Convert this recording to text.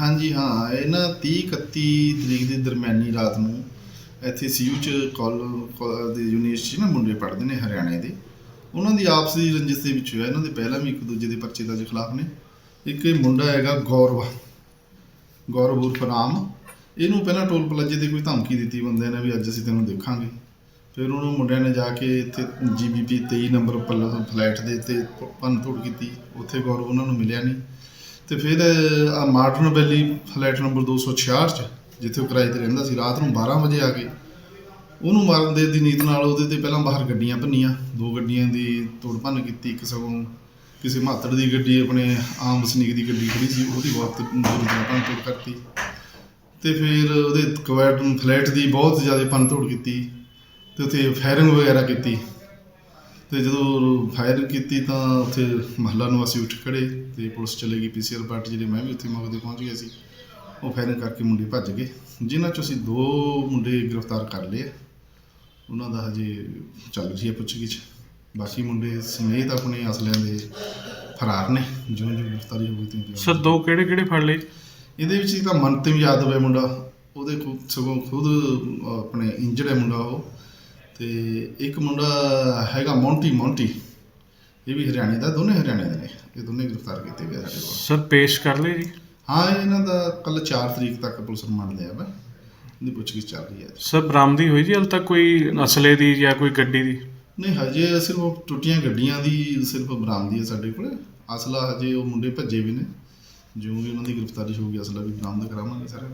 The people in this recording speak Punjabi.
ਹਾਂਜੀ, ਹਾਂ, ਇਹ ਨਾ 30 31 ਤਰੀਕ ਦੇ ਦਰਮਿਆਨੀ ਰਾਤ ਨੂੰ ਇੱਥੇ ਸੀਯੂ ਚ ਕਾਲ ਦੇ ਯੂਨੀਵਰਸਿਟੀ ਨਾ ਮੁੰਡੇ ਪੜ੍ਹਦੇ ਨੇ ਹਰਿਆਣੇ ਦੇ। ਉਹਨਾਂ ਦੀ ਆਪਸੀ ਰੰਜਿਸ਼ ਦੇ ਵਿੱਚ ਹੋਇਆ, ਇਹਨਾਂ ਦੇ ਪਹਿਲਾਂ ਵੀ ਇੱਕ ਦੂਜੇ ਦੇ ਪਰਚੇ ਦਰਜ ਖਿਲਾਫ ਨੇ। ਇੱਕ ਇਹ ਮੁੰਡਾ ਹੈਗਾ ਗੌਰਵ ਗੌਰਵ ਉਰਫ ਰਾਮ। ਇਹਨੂੰ ਪਹਿਲਾਂ ਟੋਲ ਪਲਾਜੇ ਤੇ ਕੋਈ ਧਮਕੀ ਦਿੱਤੀ ਬੰਦਿਆਂ ਨੇ ਵੀ ਅੱਜ ਅਸੀਂ ਤੈਨੂੰ ਦੇਖਾਂਗੇ। ਫਿਰ ਉਹਨੂੰ ਮੁੰਡਿਆਂ ਨੇ ਜਾ ਕੇ ਇੱਥੇ ਜੀਬੀਪੀ 23 ਨੰਬਰ ਪੱਲ- ਫਲੈਟ ਦੇ ਉੱਤੇ ਭੰਨ ਤੋੜ ਕੀਤੀ। ਉੱਥੇ ਗੌਰਵ ਉਹਨਾਂ ਨੂੰ ਮਿਲਿਆ ਨਹੀਂ। ਤੇ ਫਿਰ ਆ ਮਾਰਟਨ ਵੈਲੀ ਫਲੈਟ ਨੰਬਰ 266 ਚ, ਜਿੱਥੇ ਉਹ ਕਿਰਾਏ ਤੇ ਰਹਿੰਦਾ ਸੀ, ਰਾਤ ਨੂੰ 12 ਵਜੇ ਆ ਕੇ ਉਹਨੂੰ ਮਾਰਨ ਦੇ ਦੀ ਨੀਤ ਨਾਲ ਉਹਦੇ ਤੇ ਪਹਿਲਾਂ ਬਾਹਰ ਗੱਡੀਆਂ ਭੰਨੀਆਂ, ਦੋ ਗੱਡੀਆਂ ਦੀ ਤੋੜ ਭੰਨ ਕੀਤੀ, ਇੱਕ ਸਗੋਂ ਕਿਸੇ ਮਾਤੜ ਦੀ ਗੱਡੀ, ਆਪਣੇ ਆਮ ਵਸਨੀਕ ਦੀ ਗੱਡੀ ਖੜੀ ਸੀ, ਉਹਦੀ ਬਹੁਤ ਬੁਰੀ ਭੰਨ ਤੋੜ ਕਰਤੀ। ਤੇ ਫਿਰ ਉਹਦੇ ਕਵੈਟ ਫਲੈਟ ਦੀ ਬਹੁਤ ਜ਼ਿਆਦਾ ਭੰਨ ਤੋੜ ਕੀਤੀ, ਤੇ ਉੱਥੇ ਫਾਇਰਿੰਗ ਵਗੈਰਾ ਕੀਤੀ। ਤੇ ਜਦੋਂ ਫਾਇਰ ਕੀਤੀ ਤਾਂ ਉੱਥੇ ਮਹੱਲਾ ਨਿਵਾਸੀ ਉੱਠ ਖੜੇ ਤੇ ਪੁਲਿਸ ਚਲੇ ਗਈ ਪੀਸੀਆਰ ਪਾਰਟੀ ਜਿਹੜੇ ਮੈਂ ਵੀ ਉੱਥੇ ਮੌਕੇ ਤੇ ਪਹੁੰਚ ਗਿਆ ਸੀ ਉਹ ਫਾਇਰਿੰਗ ਕਰਕੇ ਮੁੰਡੇ ਭੱਜ ਗਏ। ਜਿਨ੍ਹਾਂ ਚੋਂ ਅਸੀਂ ਦੋ ਮੁੰਡੇ ਗ੍ਰਿਫਤਾਰ ਕਰ ਲਏ। ਉਹਨਾਂ ਦਾ ਹਜੇ ਚੱਲ ਰਹੀ ਹੈ ਪੁੱਛਗਿੱਛ। ਬਾਕੀ ਮੁੰਡੇ ਸਮੇਤ ਆਪਣੇ ਅਸਲਿਆਂ ਦੇ ਫਰਾਰ ਨੇ ਜਿਉਂ ਜਿਉਂ ਗ੍ਰਿਫਤਾਰੀ ਹੋਈ ਤੇ ਸਰ ਦੋ ਕਿਹੜੇ ਕਿਹੜੇ ਫੜ ਲਏ? ਇਹਦੇ ਵਿੱਚ ਤਾਂ ਮਨਤਿਮ ਯਾਦਵ ਹੈ ਮੁੰਡਾ ਉਹਦੇ ਖੁਦ ਸਗੋਂ ਖੁਦ ਆਪਣੇ ਇੰਜਰਡ ਹੈ ਮੁੰਡਾ ਉਹ। ਤੇ ਇੱਕ ਮੁੰਡਾ ਹੈਗਾ ਮੌਂਟੀ ਮੌਂਟੀ। ਇਹ ਵੀ ਹਰਿਆਣੇ ਦਾ ਦੋਨੇ ਹਰਿਆਣੇ ਦੇ ਨੇ। ਇਹ ਦੋਨੇ ਗ੍ਰਿਫਤਾਰ ਕੀਤੇ ਗਏ ਸਾਡੇ ਕੋਲ। ਸਰ ਪੇਸ਼ ਕਰ ਲਏ ਜੀ? ਹਾਂ ਇਹਨਾਂ ਦਾ ਕੱਲ 4 ਤਰੀਕ ਤੱਕ ਪੁਲਿਸ ਰਿਮਾਂਡ ਲਿਆ ਵਾ। ਇਹਦੀ ਪੁੱਛਗਿੱਛ ਚੱਲ ਰਹੀ ਹੈ ਸਰ ਬਰਾਮਦੀ ਹੋਈ ਜੀ? ਹਾਲੇ ਤੱਕ ਕੋਈ ਅਸਲੇ ਦੀ ਜਾਂ ਕੋਈ ਗੱਡੀ ਦੀ? ਨਹੀਂ ਹਜੇ ਸਿਰਫ ਉਹ ਟੁੱਟੀਆਂ ਗੱਡੀਆਂ ਦੀ ਸਿਰਫ ਬਰਾਮਦੀ ਹੈ ਸਾਡੇ ਕੋਲ। ਅਸਲਾ ਹਜੇ ਉਹ ਮੁੰਡੇ ਭੱਜੇ ਵੀ ਨੇ। ਜਿਉਂ ਵੀ ਉਹਨਾਂ ਦੀ ਗ੍ਰਿਫਤਾਰੀ ਹੋਊਗੀ ਅਸਲਾ ਵੀ ਬਰਾਮਦ ਕਰਾਵਾਂਗੇ ਸਾਰੇ